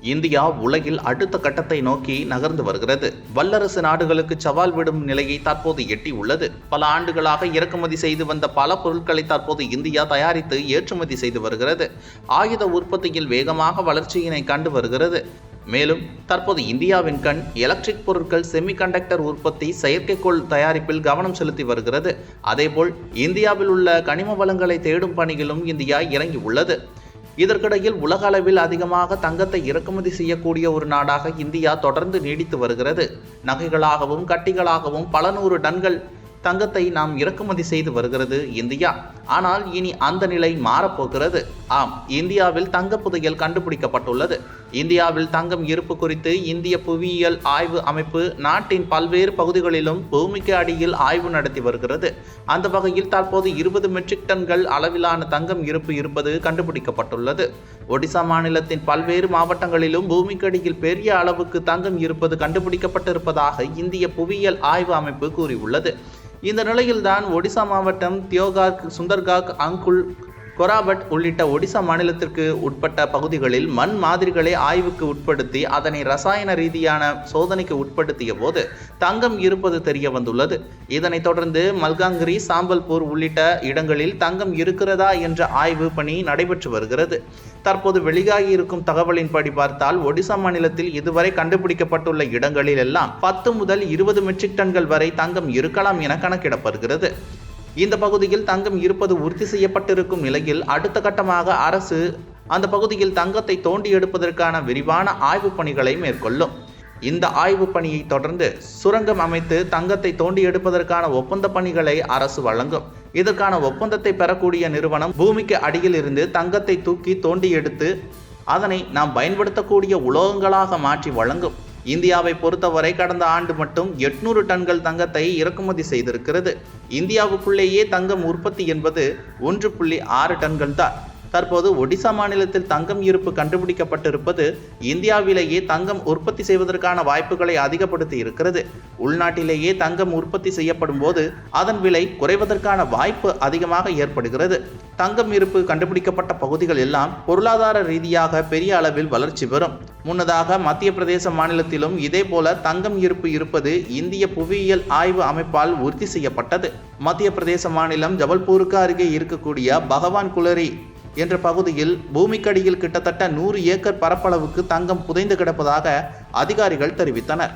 India உலகில் அடுத்த கட்டத்தை நோக்கி நகர்ந்து வருகிறது. வல்லரசு நாடுகளுக்கு சவால் விடும் நிலையை தற்போது எட்டியுள்ளது. பல ஆண்டுகளாக இறக்குமதி செய்து வந்த பல பொருட்களை தற்போது இந்தியா தயாரித்து ஏற்றுமதி செய்து வருகிறது. ஆயுத உற்பத்தியில் வேகமாக வளர்ச்சியினை கண்டு வருகிறது. மேலும் தற்போது இந்தியாவின் கண் எலக்ட்ரிக் பொருட்கள் செமிகண்டக்டர் உற்பத்தி செயற்கைக்கோள் தயாரிப்பில் கவனம் செலுத்தி வருகிறது. அதேபோல் இந்தியாவில் உள்ள கனிம வளங்களை தேடும் பணியிலும் இந்தியா இறங்கி உள்ளது இதற்கிடையில் உலக அளவில் அதிகமாக தங்கத்தை இறக்குமதி செய்யக்கூடிய ஒரு நாடாக இந்தியா தொடர்ந்து நீடித்து வருகிறது. நகைகளாகவும் கட்டிகளாகவும் பல நூறு டன்கள் தங்கத்தை நாம் இறக்குமதி செய்து வருகிறது இந்தியா. ஆனால் இனி அந்த நிலை மாறப்போகிறது. ஆம் இந்தியாவில் தங்க புதையல் கண்டுபிடிக்கப்பட்டுள்ளது. இந்தியாவில் தங்கம் இருப்பு குறித்து இந்திய புவியியல் ஆய்வு அமைப்பு நாட்டின் பல்வேறு பகுதிகளிலும் பூமிக்கு அடியில் ஆய்வு நடத்தி வருகிறது. அந்த வகையில் தற்போது இருபது மெட்ரிக் டன்கள் அளவிலான தங்கம் இருப்பு இருப்பது கண்டுபிடிக்கப்பட்டுள்ளது. ஒடிசா மாநிலத்தின் பல்வேறு மாவட்டங்களிலும் பூமிக்கு அடியில் பெரிய அளவுக்கு தங்கம் இருப்பது கண்டுபிடிக்கப்பட்டிருப்பதாக இந்திய புவியியல் ஆய்வு அமைப்பு கூறியுள்ளது. இந்த நிலையில்தான் ஒடிசா மாவட்டம் தியோகார்க் சுந்தர்காக் அங்குல் கொராபட் உள்ளிட்ட ஒடிசா மாநிலத்திற்கு உட்பட்ட பகுதிகளில் மண் மாதிரிகளை ஆய்வுக்கு உட்படுத்தி அதனை ரசாயன ரீதியான சோதனைக்கு உட்படுத்திய போது தங்கம் இருப்பது தெரிய வந்துள்ளது. இதனைத் தொடர்ந்து மல்காங்கிரி சாம்பல்பூர் உள்ளிட்ட இடங்களில் தங்கம் இருக்கிறதா என்ற ஆய்வு பணி நடைபெற்று வருகிறது. தற்போது வெளியாகி இருக்கும் தகவலின்படி பார்த்தால் ஒடிசா மாநிலத்தில் இதுவரை கண்டுபிடிக்கப்பட்டுள்ள இடங்களில் எல்லாம் பத்து முதல் இருபது மெட்ரிக் டன்கள் வரை தங்கம் இருக்கலாம் என கணக்கிடப்படுகிறது. இந்த பகுதியில் தங்கம் இருப்பது உறுதி செய்யப்பட்டிருக்கும் நிலையில் அடுத்த கட்டமாக அரசு அந்த பகுதியில் தங்கத்தை தோண்டி எடுப்பதற்கான விரிவான ஆய்வுப் பணிகளை மேற்கொள்ளும். இந்த ஆய்வு பணியை தொடர்ந்து சுரங்கம் அமைத்து தங்கத்தை தோண்டி எடுப்பதற்கான ஒப்பந்த பணிகளை அரசு வழங்கும். இதற்கான ஒப்பந்தத்தை பெறக்கூடிய நிறுவனம் பூமிக்கு அடியில் இருந்து தங்கத்தை தூக்கி தோண்டி எடுத்து அதனை நாம் பயன்படுத்தக்கூடிய உலோகங்களாக மாற்றி வழங்கும். இந்தியாவை பொறுத்தவரை கடந்த ஆண்டு மட்டும் எட்நூறு டன்கள் தங்கத்தை இறக்குமதி செய்திருக்கிறது. இந்தியாவுக்குள்ளேயே தங்கம் உற்பத்தி என்பது ஒன்று புள்ளி ஆறு டன்கள் தான். தற்போது ஒடிசா மாநிலத்தில் தங்கம் இருப்பு கண்டுபிடிக்கப்பட்டிருப்பது இந்தியாவிலேயே தங்கம் உற்பத்தி செய்வதற்கான வாய்ப்புகளை அதிகப்படுத்தி இருக்கிறது. உள்நாட்டிலேயே தங்கம் உற்பத்தி செய்யப்படும் போது அதன் விலை குறைவதற்கான வாய்ப்பு அதிகமாக ஏற்படுகிறது. தங்கம் இருப்பு கண்டுபிடிக்கப்பட்ட பகுதிகள் எல்லாம் பொருளாதார ரீதியாக பெரிய அளவில் வளர்ச்சி பெறும். முன்னதாக மத்திய பிரதேச மாநிலத்திலும் இதேபோல தங்கம் இருப்பு இருப்பது இந்திய புவியியல் ஆய்வு அமைப்பால் உறுதி செய்யப்பட்டது. மத்திய பிரதேச மாநிலம் ஜபல்பூருக்கு அருகே இருக்கக்கூடிய பகவான் குலரி என்ற பகுதியில் பூமிக்கடியில் கிட்டத்தட்ட நூறு ஏக்கர் பரப்பளவுக்கு தங்கம் புதைந்து கிடப்பதாக அதிகாரிகள் தெரிவித்தனர்.